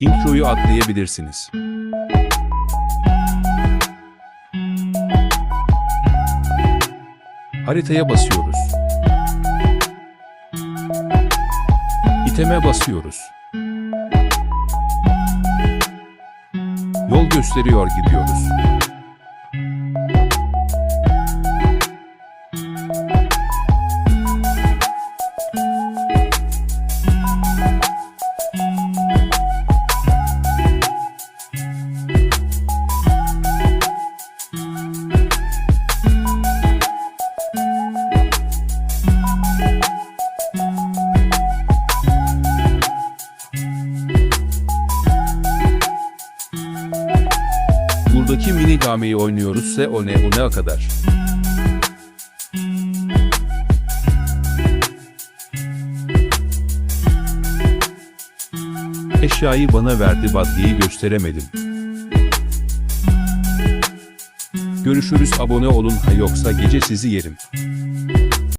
Introyu atlayabilirsiniz. Haritaya basıyoruz. İteme basıyoruz. Yol gösteriyor gidiyoruz. Buradaki mini gameyi oynuyoruzsa o ne o ne kadar. Eşyayı bana verdi badyeyi gösteremedim. Görüşürüz abone olun ha yoksa gece sizi yerim.